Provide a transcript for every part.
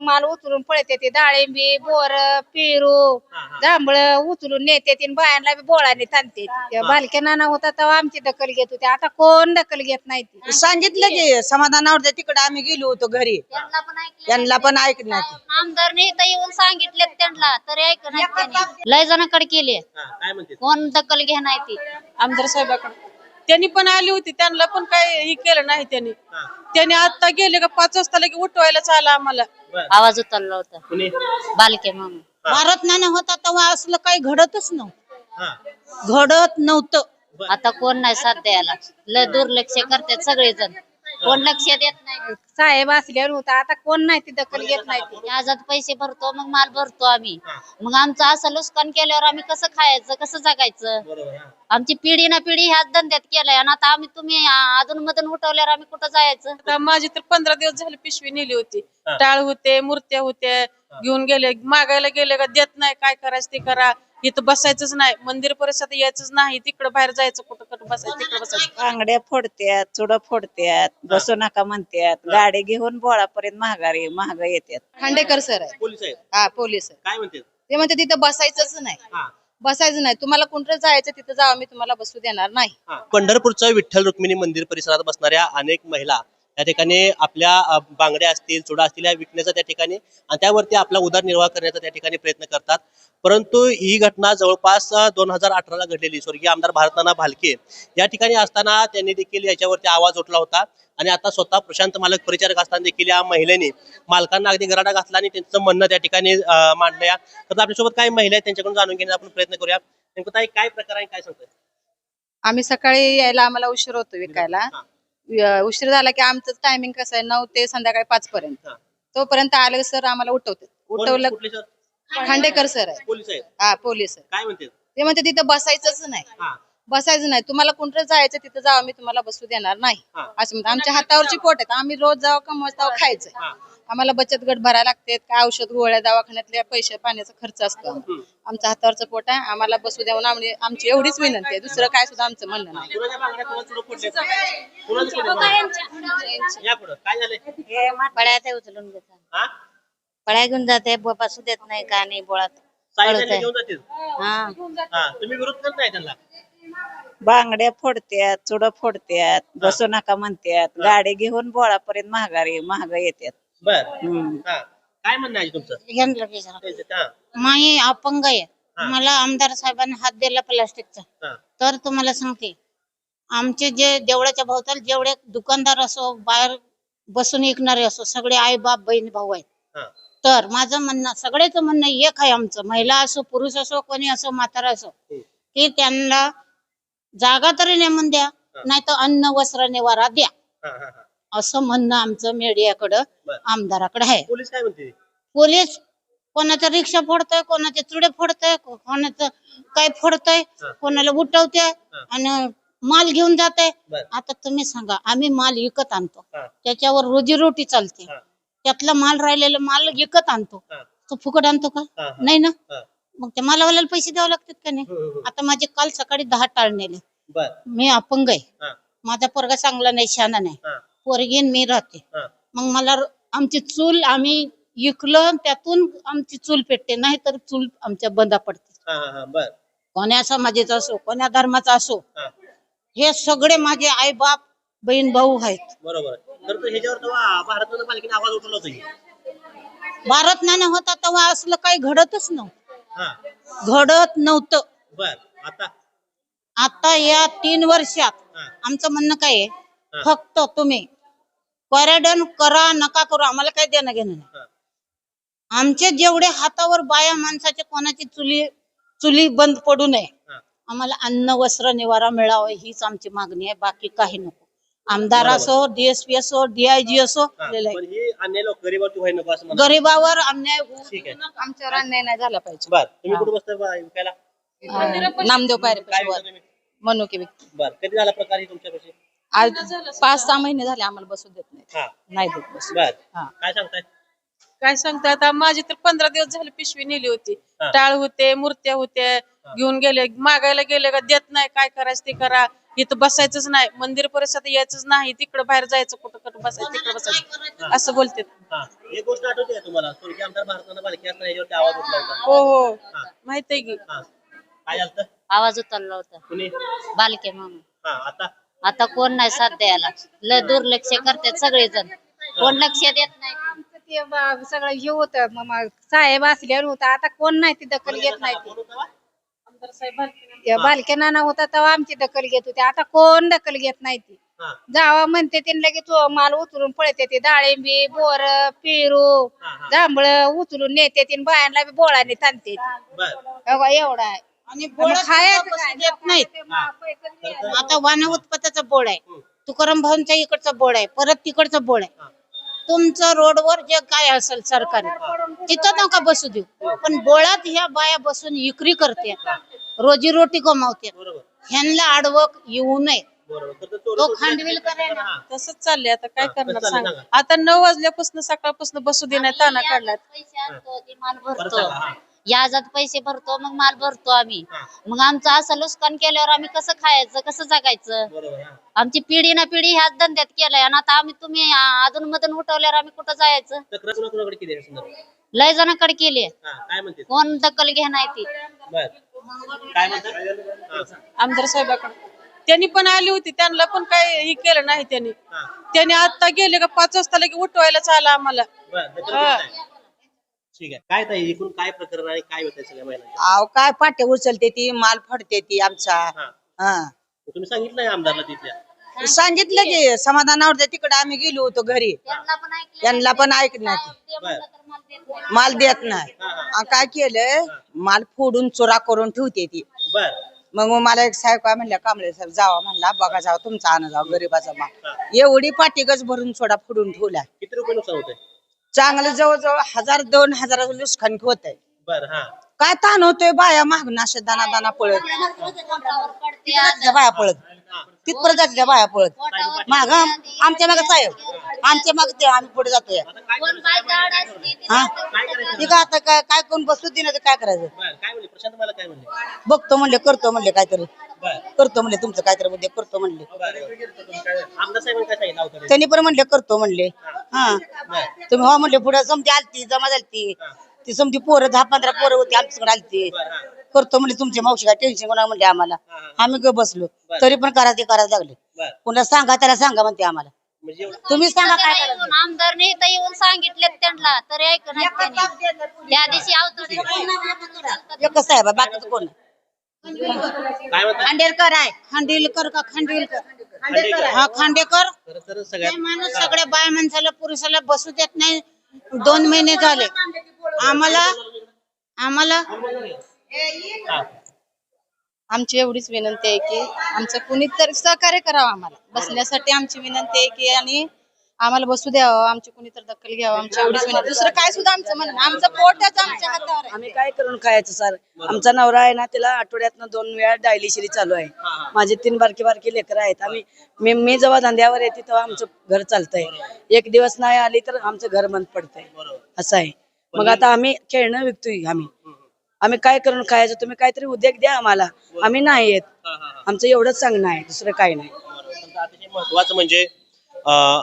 माल उचलून पळते ते डाळिंबी बोर पेरू जांभळ उचलून नेते ते बायांना बी बोळाने ताणते. त्या बालक्या नाना होता तेव्हा आमची दखल घेत होते. आता कोण दखल घेत नाही ती? सांगितलं की समाधानावर तिकडे आम्ही गेलो होतो घरी. त्यांना पण ऐकलं नाही. आमदारने इथं येऊन सांगितले त्यांना तरी ऐकणार लय जणांकडे केले. काय म्हणते? कोण दखल घे नाही ती? आमदार साहेबाकडे. त्यांनी पण आली होती त्यांना पण काय हे केलं नाही त्यांनी. त्यांनी आता गेले का पाच वाजता लगे उठवायला आला आम्हाला. आवाज उचलला होता. कुणी? बालके म्हणून भारत नाना होता तेव्हा असलं काही घडतच नव्हतं. हा घडत नव्हतं. आता कोण नाही साथ द्यायला. लय दुर्लक्ष करतात सगळेजण. कोण लक्ष देत नाही? साहेब असल्यावर होता. आता कोण नाही ती दखल घेत नाही ती. व्याजात पैसे भरतो मग माल भरतो आम्ही. मग आमचं असं नुकसान केल्यावर आम्ही कसं खायचं कसं जगायचं? बरोबर हा. आमची पिढी ना पिढी ह्याच धंद्यात केलंय. आणि आता आम्ही तुम्ही अधून मधून उठवल्यावर आम्ही कुठं जायचं? आता माझी तर पंधरा दिवस झाले पिशवी नेली होती. टाळ होते मूर्त्या होत्या घेऊन गेले. मागायला गेले का देत नाही काय करायचं ते करा. इथं बसायचंच नाही. मंदिर परिसरात यायचंच नाही. तिकडं बाहेर जायचं कुठं कुठं बसायचं तिकडं बसायचं. बांगड्या फोडत्यात चुड फोडत्यात बसू नका म्हणत्यात गाडी घेऊन बोळापर्यंत महागारी महाग येतात. खांडेकर सर आहे पोलीस आहेत. हा पोलीस आहे. काय म्हणते ते म्हणते तिथं बसायचंच नाही. हा. बसायचं नाही. तुम्हाला कुठं जायचं तिथं जावं मी तुम्हाला बसू देणार नाही. हा. पंढरपूरचं विठ्ठल रुक्मिणी मंदिर परिसरात बसणाऱ्या अनेक महिला त्या ठिकाणी आपल्या बांगड्या असतील चुडा असतील या विकण्याचा त्या ठिकाणी आणि त्यावरती आपला उदरनिर्वाह करण्याचा त्या ठिकाणी प्रयत्न करतात. परंतु ही घटना जवळपास दोन हजार अठराला घडलेली. स्वर्गीय आमदार भारतनाना भालके या ठिकाणी असताना त्यांनी देखील याच्यावरती आवाज उठला होता. आणि आता स्वतः प्रशांत मालक परिचारक असताना देखील या महिलेने मालकांना अगदी गराडा घातला आणि त्यांचं म्हणणं त्या ठिकाणी मांडलं या. तर आपल्यासोबत काही महिला आहेत त्यांच्याकडून जाणून घेण्याचा आपण प्रयत्न करूया. नेमकं काय प्रकार आहे काय सांगतोय? आम्ही सकाळी यायला आम्हाला उशीर होतो विकायला. उशीर झाला की आमचं टायमिंग कसं आहे? नऊ ते संध्याकाळी पाच पर्यंत. हा. तोपर्यंत आले सर आम्हाला उठवतात. उठवलं कुठले सर? खांडेकर सर आहे. पोलीस आहेत. हा पोलीस आहे काय म्हणते ते म्हणते तिथं बसायचंच नाही. हा. बसायचं नाही. तुम्हाला कुठं जायचं तिथं जावं मी तुम्हाला बसू देणार नाही. हा. असं म्हणतात. आमच्या हातावरची पोट आहेत. आम्ही रोज जावं कमवत जावं खायचं. आम्हाला बचत गट भरायला लागते. काय औषध गोळ्या दवाखान्यातल्या पैसे पाण्याचा खर्च असतो. आमच्या हातावरचं पोट आहे. आम्हाला बसू देऊन आम्ही आमची एवढीच विनंती आहे. दुसरं काय सुद्धा आमचं म्हणणं नाही. पळ्या ते उचलून घेतात हा? पळ्या घेऊन जाते. बसू देत नाही. का नाही बोळात हा. हा. तुम्ही विरोध करत नाही त्यांना? बांगड्या फोडत्यात चुड फोडत्यात बसू नका म्हणत्यात गाडी घेऊन बोळापर्यंत महागारी महाग येतात बर. हा. काय म्हणणं आहे तुमचं. त्यांचं- हा. माई अपंग आहे. मला आमदार साहेबांनी हात दिला प्लास्टिकचा. हा. तर तुम्हाला सांगते आमचे जे देवळाच्या भोवताल जेवढे दुकानदार असो बाहेर बसून विकणारे असो सगळे आई बाप बहीण भाऊ आहेत. हा. तर माझं म्हणणं सगळेच म्हणणं एक आहे आमचं. महिला असो पुरुष असो कोणी असो म्हातारा असो की त्यांना जागा तरी नेमून द्या नाही तर अन्न वस्त्र निवारा द्या असं म्हणणं आमचं मीडियाकडं. आमदाराकडे आहे पोलीस काय म्हणते पोलीस कोणाचा रिक्षा फोडतोय कोणाचे चुडे फोडतोय कोणाचं काय फोडतोय कोणाला उठवतोय आणि माल घेऊन जाते. आता तुम्ही सांगा आम्ही माल विकत आणतो. त्याच्यावर रोजीरोटी चालते. त्यातला माल राहिलेला माल विकत आणतो. तो फुकट आणतो का. नाही ना. मग त्या मालावाल्याला पैसे द्यावे लागतात का नाही? हम्म, हम्म. आता माझे काल सकाळी दहा टाळ नेले मी अपंग आहे. हा. माझा पोरगा चांगला नाही शहाणा नाही. हा. पोरगी मी राहते. हा. मग मला आमची चूल आम्ही इकलं त्यातून आमची चूल पेटते नाही तर चूल आमच्या बंदा पडते. हा हा हा कोण्या समाजाचा असो कोण्या धर्माचा असो हा. हे सगळे माझे आई बाप बहीण भाऊ आहेत. बरोबर. तो भारत उठवला होता की. भारत नाना होता तेव्हा असलं काही घडतच नव्हतं. हा घडत नव्हतं. बर आता? आता या तीन वर्षात आमचं म्हणणं काय आहे. फक्त तुम्ही पर्यटन करा नका करू आम्हाला काही देणं घेणं नाही. आमचे जेवढे हातावर बाया माणसाचे कोणाची चुली चुली बंद पडू नये आम्हाला अन्न वस्त्र निवारा मिळावं हीच आमची मागणी आहे बाकी काही नको. आमदार असो डीएसपी असो डीआयजी असो. गरिबावर अन्याय आमच्यावर अन्याय नाही झाला पाहिजे. नामदेव पायरे म्हणू की बर कधी झाला प्रकार ही तुमच्यापाशी? आज पाच सहा महिने झाले आम्हाला बसू देत नाही. हा. नाही देत बसू. हा. काय सांगताय? काय सांगता आता? माझी तर पंधरा दिवस झाले पिशवी नेली होती. टाळ होते मूर्त्या होत्या. घेऊन गेले. मागायला गेले का? देत नाही. काय करायचं ते करा. इथं बसायचंच नाही मंदिर परिसरात यायचंच नाही तिकडं बाहेर जायचं कुठं कुठं बसायचं तिकडं बसायचं. असं बोलते हा एक गोष्ट आठवते का तुम्हाला? स्वर्गीय आमदार भारतानं बालकी असताना याच्यावरती आवाज उठला होता? हो हो. हा. माहितीये की. हा. काय झालं आवाज उचलला होता. कुणी? बालके म्हणून. हा आता? आता कोण नाही साथ द्यायला. लय दुर्लक्ष करतात सगळेजण. कोण लक्ष देत नाही? आमचं ते ब- सगळं हे होतं मग मग साहेब असल्यावर होतं. आता कोण नाही ती दखल घेत नाही ती. कोण होता? आमदार साहेब. त्या बालके नाना होता तेव्हा आमची दखल घेत होते. आता कोण दखल घेत नाही ती? हा. जावा म्हणते ते लगेच तो माल उचलून पळते ते डाळिंबी बोर पेरू जांभळ उचलून नेते ते बायांना बी बोळाने ताणते बर. बघा एवढा आहे. आणि मग बोळात खायचं काय? नाहीत. ते. आता वाना उत्पत्ताचा बोर्ड आहे तुकाराम भाऊंच्या इकडचा बोर्ड आहे. परत तिकडचा बोर्ड आहे. तुमचं रोडवर जे काय असेल सरकारी तिथं नका बसू देऊ. पण बोळात ह्या बाया बसून विक्री करते. रोजी रोटी कमावते बरोबर. ह्यांना आडवक येऊ नये. बरोबर. तर तो तो खांडविल करायला. हा. तसंच चाललंय. आता काय हा, करणार सांग. आता नऊ वाजल्यापासून सकाळपासून बसू दे नाही ताना काढलात. पैसे आणतो ते माल परत भरतो. सांगा, हा. याजात पैसे भरतो मग माल भरतो आम्ही. हा. मग आमचं असं नुकसान केल्यावर आम्ही कसं खायचं कसं जगायचं? बरोबर हा. आमची पिढी ना पिढी ह्याच धंद्यात केलंय. आणि आता आम्ही तुम्ही अधून मधून उठवल्यावर आम्ही कुठं जायचं? तक्रार कुणा कुणाकडे केली आहे संदर्भात? लय जणांकडे केली. हा काय म्हणते? कोण दखल घेणार ती. बर. काय म्हणतात. आमदार साहेबाकडे त्यांनी पण आली होती त्यांना पण काय हे केलं नाही त्यांनी. हा. त्यांनी आता गेले का पाच वाजता लगे उठवायलाच आला आम्हाला. बर दखल घेत नाही. ठीक आहे. काय ताई एकूण काय प्रकरण आहे? काय सगळ्या अहो काय पाट्या उचलते ती माल फडते ती आमचा. हा. हा. तुम्ही सांगितलंय आमदारला तिथल्या. सांगितलं की समाधानावर तिकडे आम्ही गेलो होतो घरी. त्यांना पण ऐकणार माल देत नाही. माल देत नाही. आणि काय केलं माल फोडून चोरा करून ठेवते ती. मग मला एक साहेब काय म्हणल्या कांबळे साहेब जावा म्हणला बघा जावा तुमचा आणा जावा गरीबाचा माल. एवढी पाटीगच भरून सोडा फोडून ठेवला किती रुपये नुकसान होतंय? चांगलं जवळजवळ हजार दोन हजाराचं लुसखान होत आहे हा. काय ताण होतोय बाया मागणं अशा दाना दाना पळत बाया पळत. तिथपर्यंत जाते त्या बाया पळत. माग आमच्या माग साहेब. आमच्या माग ते आम्ही पुढे जातोय. हा? ठीक आता काय काय कोण बसू दे तर काय करायचं? बघतो म्हणले करतो म्हणले काहीतरी. करतो म्हणले तुमचं काहीतरी उद्या करतो म्हणले. त्यांनी पण म्हणले करतो म्हणले. हा. तुम्ही हो म्हणले पुढे समती आलती जमा झालती. ती समती पोरं दहा पंधरा पोरं होती आमच्याकडे आलती. करतो म्हणले तुमची मावशी काय टेन्शन कोणा म्हणले आम्हाला. आम्ही ग बसलो. तरी पण करा ते करायला लागले. पुन्हा सांगा त्याला सांगा म्हणते आम्हाला. म्हणजे तुम्ही सांगा काय येऊन आमदारने इथं येऊन सांगितले त्यांना. तरी ऐक नाही त्यांनी. त्या दिवशी एकच साहेब आहे, बाकीचं कोण काय म्हणतात खांडेलकर आहे. खांडेलकर का खांडेलकर? खांडेकर. हा खांडेकर. खरं तर ते सगळ्यात माणूस सगळ्या बाय माणसाला पुरुषाला बसू देत नाही. दोन महिने झाले. आम्हाला आम्हाला. आमची एवढीच विनंती आहे की आमचं कुणीतरी सहकार्य करावं आम्हाला. बसण्यासाठी आमची विनंती आहे की आणि आम्हाला बसू द्यावं आमची कुणीतरी दखल घ्यावं आमची एवढीच विनंती. दुसरं काय सुद्धा आमचं म्हणणं. आमचं पोटच आमच्या हातावर आहे. आम्ही काय करून खायचं सर? आमचा नवरा आहे ना त्याला आठवड्यातनं दोन वेळा डायलिशिरी चालू आहे. माझे तीन बारकी बारकी लेकर आहेत. आम्ही मी मी जेव्हा धंद्यावर येते तेव्हा आमचं घर चालतंय. एक दिवस नाही आली तर आमचं घर बंद पडतंय. असं आहे. मग आता आम्ही खेळणं विकतोय आम्ही. आम्ही काय करून खायचं? तुम्ही काहीतरी उद्योग द्या आम्हाला. आम्ही नाही येत. आमचं एवढंच सांगणं आहे दुसरं काही नाही. महत्वाचं म्हणजे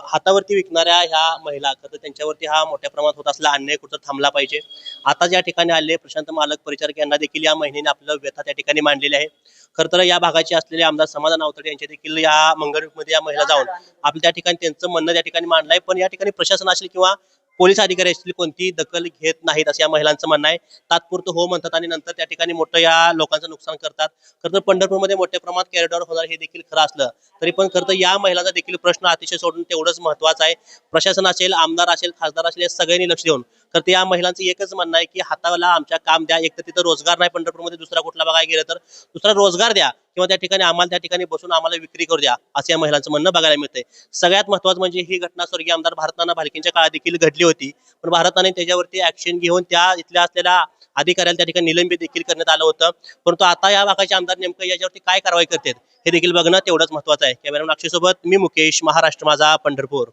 हातावरती विकणाऱ्या ह्या महिला तर त्यांच्यावरती हा मोठ्या प्रमाणात होत असलेला अन्याय कुठं थांबला पाहिजे. आता ज्या ठिकाणी आले प्रशांत मालक परिचारक यांना देखील या महिनेने आपलं व्यथा त्या ठिकाणी मांडलेली आहे. खरं तर या भागाचे असलेले आमदार समाधान आवतडे यांचे देखील या मंगळूरमध्ये या महिला जाऊन आपल्या त्या ठिकाणी त्यांचं म्हणणं त्या ठिकाणी मांडलंय. पण या ठिकाणी प्रशासन असेल किंवा पोलीस अधिकारी असतील दखल घेत नाहीत असं या महिलांचं म्हणणं आहे. तात्पुरतं हो म्हणतात आणि नंतर त्या ठिकाणी मोठं या लोकांचं नुकसान करतात. खरं तर पंढरपूरमध्ये मोठ्या प्रमाणात कॅरिडॉर होणार हे देखील खरं असलं. तरी पण खरं तर या महिलांचा देखील प्रश्न अतिशय सोडून तेवढंच महत्त्वाचा आहे. प्रशासन असेल आमदार असेल खासदार असेल या सगळ्यांनी लक्ष देऊन तर ते या महिलांचं एकच म्हणणं आहे की हाताला आमच्या काम द्या. एक तर तिथं रोजगार नाही पंढरपूरमध्ये दुसरा कुठला बघायला गेलं तर दुसरा रोजगार द्या किंवा त्या ठिकाणी आम्हाला त्या ठिकाणी बसून आम्हाला विक्री करू द्या असं या महिलांचं म्हणणं बघायला मिळतंय. सगळ्यात महत्वाचं म्हणजे ही घटना स्वर्गीय आमदार भारतनाना भालकींच्या काळात देखील घडली होती. पण भारताने त्याच्यावरती ऍक्शन घेऊन त्या इथल्या असलेल्या अधिकाऱ्याला त्या ठिकाणी निलंबित देखील करण्यात आलं होतं. परंतु आता या भागाचे आमदार नेमकं याच्यावरती काय कारवाई करतात हे देखील बघणं तेवढंच महत्वाचं आहे. कॅमेरा अक्षय सोबत मी मुकेश महाराष्ट्र माझा पंढरपूर.